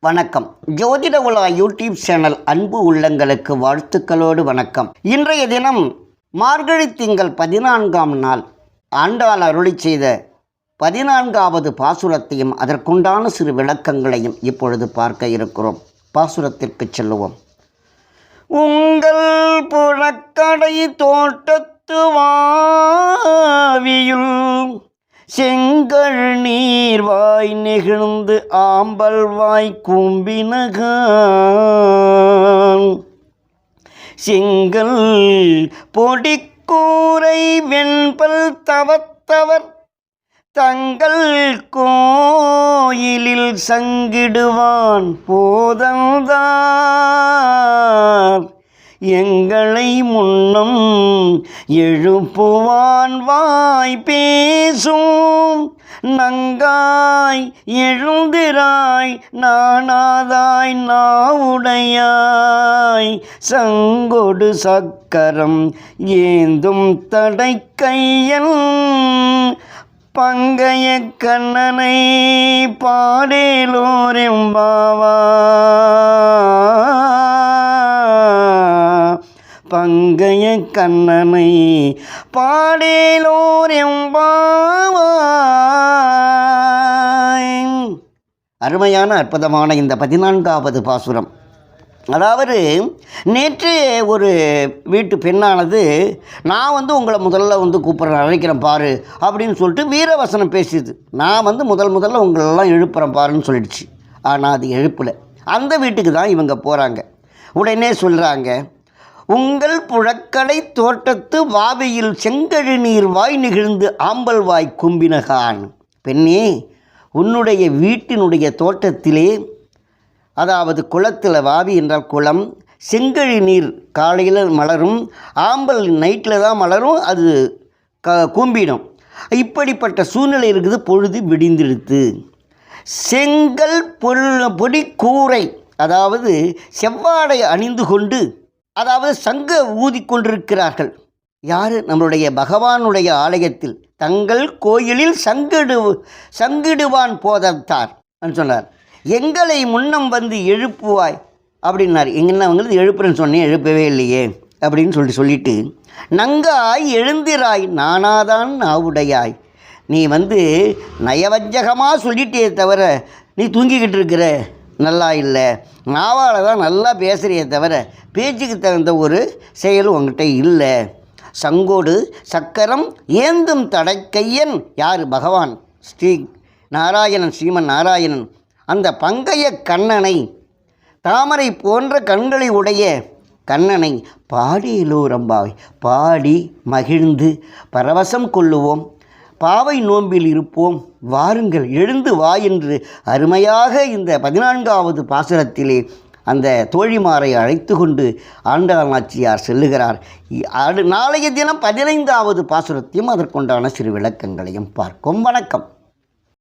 வணக்கம். ஜோதிட உலா யூடியூப் சேனல் அன்பு உள்ளங்களுக்கு வாழ்த்துக்களோடு வணக்கம். இன்றைய தினம் மார்கழி திங்கள் பதினான்காம் நாள். ஆண்டாள் அருளி செய்த பதினான்காவது பாசுரத்தையும் அதற்குண்டான சிறு விளக்கங்களையும் இப்பொழுது பார்க்க இருக்கிறோம். பாசுரத்திற்கு செல்லுவோம். உங்கள் புறக்கடை தோட்டத்து வாவியுள் செங்கல் நீர் வாய் நெகிழ்ந்து ஆம்பல் வாய் கும்பினகான். செங்கல் பொடிக்கூரை வெண்பல் தவத்தவர் தங்கள் கோயிலில் சங்கிடுவான் போதந்தார் எங்களை முன்னும் எழுப்புவான் வாய் பேசும். நங்காய் எழுந்திராய் நானாதாய் நாவுடையாய். சங்கொடு சக்கரம் ஏந்தும் தடை கையல் பங்கைய கண்ணனை பாடேலோரெம்பாவா பங்கைய கண்ணனை பாடேலோரெம்பாவாய் அருமையான அற்புதமான இந்த பதினான்காவது பாசுரம். அதாவது நேற்று ஒரு வீட்டு பெண்ணானது நான் வந்து உங்களை முதல்ல வந்து கூப்பிட்றேன் அழைக்கிறேன் பாரு அப்படின்னு சொல்லிட்டு வீரவசனம் பேசியது. நான் வந்து முதல் முதல்ல உங்களெல்லாம் எழுப்புறேன் பாருன்னு சொல்லிடுச்சு. ஆனால் அது எழுப்பலை. அந்த வீட்டுக்கு தான் இவங்க போகிறாங்க உடனே சொல்கிறாங்க உங்கள் புழக்கடை தோட்டத்து வாவியில் செங்கழு நீர் வாய் நிகழ்ந்து ஆம்பல் வாய் கும்பினகான். பெண்ணே உன்னுடைய வீட்டினுடைய தோட்டத்திலே அதாவது குளத்தில் வாவி என்றால் குளம் செங்கழி நீர் காலையில் மலரும் ஆம்பல் நைட்டில் தான் மலரும் அது க கூம்பிடும். இப்படிப்பட்ட சூழ்நிலை இருக்குது பொழுது விடிந்திருத்து செங்கல் பொல் பொடி கூரை அதாவது செவ்வாடை அணிந்து கொண்டு அதாவது சங்க ஊதிக்கொண்டிருக்கிறார்கள். யார்? நம்மளுடைய பகவானுடைய ஆலயத்தில். தங்கள் கோயிலில் சங்கிடு சங்கிடுவான் போதத்தார் சொன்னார். எங்களை முன்னம் வந்து எழுப்புவாய் அப்படின்னார். எங்கன்னா வந்து எழுப்புறேன்னு சொன்னேன் எழுப்பவே இல்லையே அப்படின்னு சொல்லிட்டு சொல்லிட்டு நங்காய் எழுந்திராய் நானாதான் நாவுடையாய். நீ வந்து நயவஞ்சகமாக சொல்லிட்டே தவிர நீ தூங்கிக்கிட்டு இருக்கிற. நல்லா இல்லை. நாவால் தான் நல்லா பேசுகிறியே தவிர பேச்சுக்கு தகுந்த ஒரு செயல் உங்ககிட்ட இல்லை. சங்கோடு சக்கரம் ஏந்தும் தடைக்கையன் யார்? பகவான். ஸ்ரீ நாராயணன் ஸ்ரீமன் நாராயணன். அந்த பங்கைய கண்ணனை தாமரை போன்ற கண்களை உடைய கண்ணனை பாடியிலோ ரம்பாவை பாடி மகிழ்ந்து பரவசம் கொள்ளுவோம். பாவை நோம்பில் இருப்போம் வாருங்கள் எழுந்து வா என்று அருமையாக இந்த பதினான்காவது பாசுரத்திலே அந்த தோழிமாரை அழைத்து கொண்டு ஆண்டாள் நாச்சியார் செல்லுகிறார். அடு நாளைய தினம் பதினைந்தாவது பாசுரத்தையும் அதற்குண்டான சிறு விளக்கங்களையும் பார்க்கும். வணக்கம்.